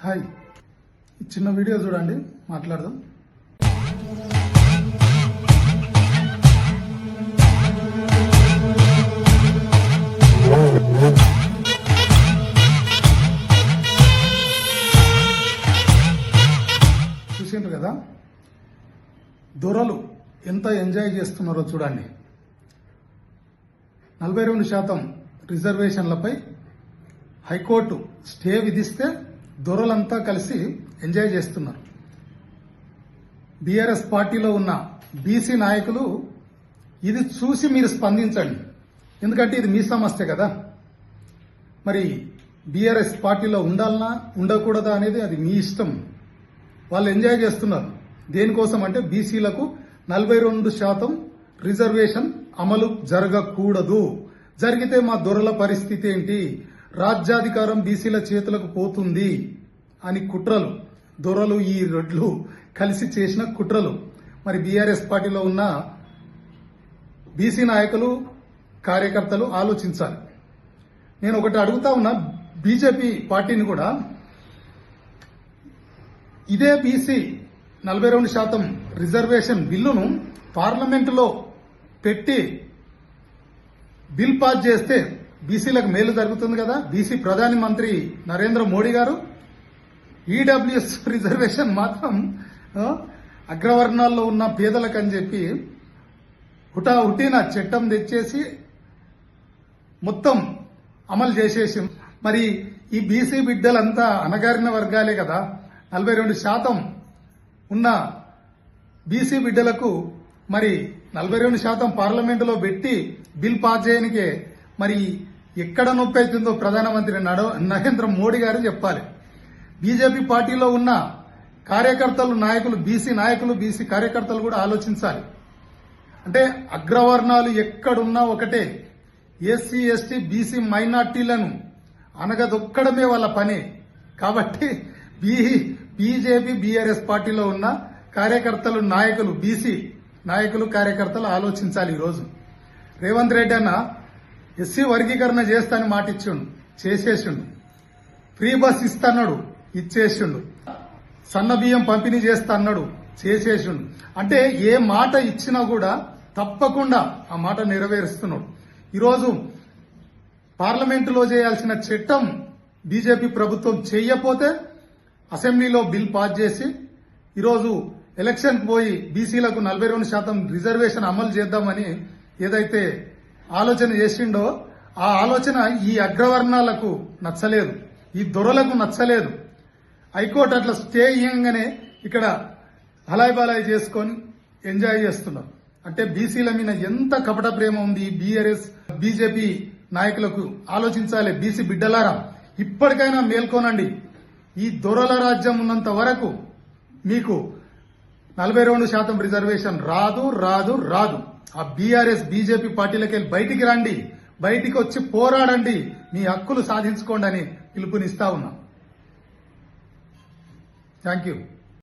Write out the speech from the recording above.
Hi. చిన్న video చూడండి మాట్లాడదాం. చూసిండ్రు కదా? దొరలు ఎంత ఎంజాయ్ చేస్తున్నారో చూడండి. నలభై రెండు శాతం రిజర్వేషన్లపై హైకోర్టు స్టే విధిస్తే దొరలంతా కలిసి ఎంజాయ్ చేస్తున్నారు. బీఆర్ఎస్ పార్టీలో ఉన్న బీసీ నాయకులు ఇది చూసి మీరు స్పందించండి. ఎందుకంటే ఇది మీ సమస్య కదా. మరి బీఆర్ఎస్ పార్టీలో ఉండాలనా ఉండకూడదా అనేది అది మీ ఇష్టం. వాళ్ళు ఎంజాయ్ చేస్తున్నారు. దేనికోసం అంటే బీసీలకు నలభై రెండు శాతం రిజర్వేషన్ అమలు జరగకూడదు. జరిగితే మా దొరల పరిస్థితి ఏంటి? రాజ్యాధికారం బీసీల చేతులకు పోతుంది అని కుట్రలు దొరలు ఈ రెడ్లు కలిసి చేసిన కుట్రలు. మరి బీఆర్ఎస్ పార్టీలో ఉన్న బీసీ నాయకులు కార్యకర్తలు ఆలోచించాలి. నేను ఒకటి అడుగుతా ఉన్నా బీజేపీ పార్టీని కూడా. ఇదే బీసీ నలభై రెండు శాతం రిజర్వేషన్ బిల్లును పార్లమెంటులో పెట్టి బిల్ పాస్ చేస్తే బీసీలకు మేలు జరుగుతుంది కదా? బీసీ ప్రధాని మంత్రి నరేంద్ర మోడీ గారు ఈడబ్ల్యూఎస్ రిజర్వేషన్ మాత్రం అగ్రవర్ణాల్లో ఉన్న పేదలకు అని చెప్పి హుటా హుటిన చట్టం తెచ్చేసి మొత్తం అమలు చేసేసి మరి ఈ బీసీ బిడ్డలంతా అణగారిన వర్గాలే కదా? నలభై రెండు శాతం ఉన్న బీసీ బిడ్డలకు మరి నలభై రెండు శాతం పార్లమెంటులో పెట్టి బిల్ పాస్ చేయనికే మరి ఎక్కడ నొప్పి అవుతుందో ప్రధానమంత్రి నరేంద్ర మోడీ గారు చెప్పాలి. బీజేపీ పార్టీలో ఉన్న కార్యకర్తలు నాయకులు బీసీ నాయకులు బీసీ కార్యకర్తలు కూడా ఆలోచించాలి. అంటే అగ్రవర్ణాలు ఎక్కడున్నా ఒకటే ఎస్సీ ఎస్టీ బీసీ మైనార్టీలను అనగదొక్కడమే వాళ్ళ పని. కాబట్టి బీ బీజేపీ బీఆర్ఎస్ పార్టీలో ఉన్న కార్యకర్తలు నాయకులు బీసీ నాయకులు కార్యకర్తలు ఆలోచించాలి ఈరోజు. రేవంత్ రెడ్డి అన్న ఎస్సీ వర్గీకరణ చేస్తానని మాట ఇచ్చిండు చేసేసిండు. Free bus ఇస్తన్నాడు ఇచ్చేసిండు. సన్న బియ్యం పంపిణీ చేస్తా అన్నాడు చేసేసిండు. అంటే ఏ మాట ఇచ్చినా కూడా తప్పకుండా ఆ మాట నెరవేరుస్తున్నాడు. ఈరోజు పార్లమెంటులో చేయాల్సిన చట్టం బీజేపీ ప్రభుత్వం చేయకపోతే అసెంబ్లీలో బిల్ పాస్ చేసి ఈరోజు ఎలక్షన్ పోయి బీసీలకు నలభై రెండు శాతం రిజర్వేషన్ అమలు చేద్దామని ఏదైతే ఆలోచన చేసిండో ఆ ఆలోచన ఈ అగ్రవర్ణాలకు నచ్చలేదు ఈ దొరలకు నచ్చలేదు. హైకోర్టు అట్లా స్టే ఇయ్యంగానే ఇక్కడ హలాయి బలాయి చేసుకొని ఎంజాయ్ చేస్తున్నారు. అంటే బీసీల మీద ఎంత కపట ప్రేమ ఉంది బీఆర్ఎస్ బీజేపీ నాయకులకు? ఆలోచించాలి బీసీ బిడ్డలారా. ఇప్పటికైనా మేల్కోనండి. ఈ దొరల రాజ్యం ఉన్నంత వరకు మీకు నలభై రెండు శాతం రిజర్వేషన్ రాదు రాదు రాదు. ఆ బీఆర్ఎస్ బీజేపీ పార్టీలకి వెళ్ళి బయటికి రండి. బయటికి వచ్చి పోరాడండి. మీ హక్కులు సాధించుకోండి అని పిలుపునిస్తా ఉన్నా. Thank you.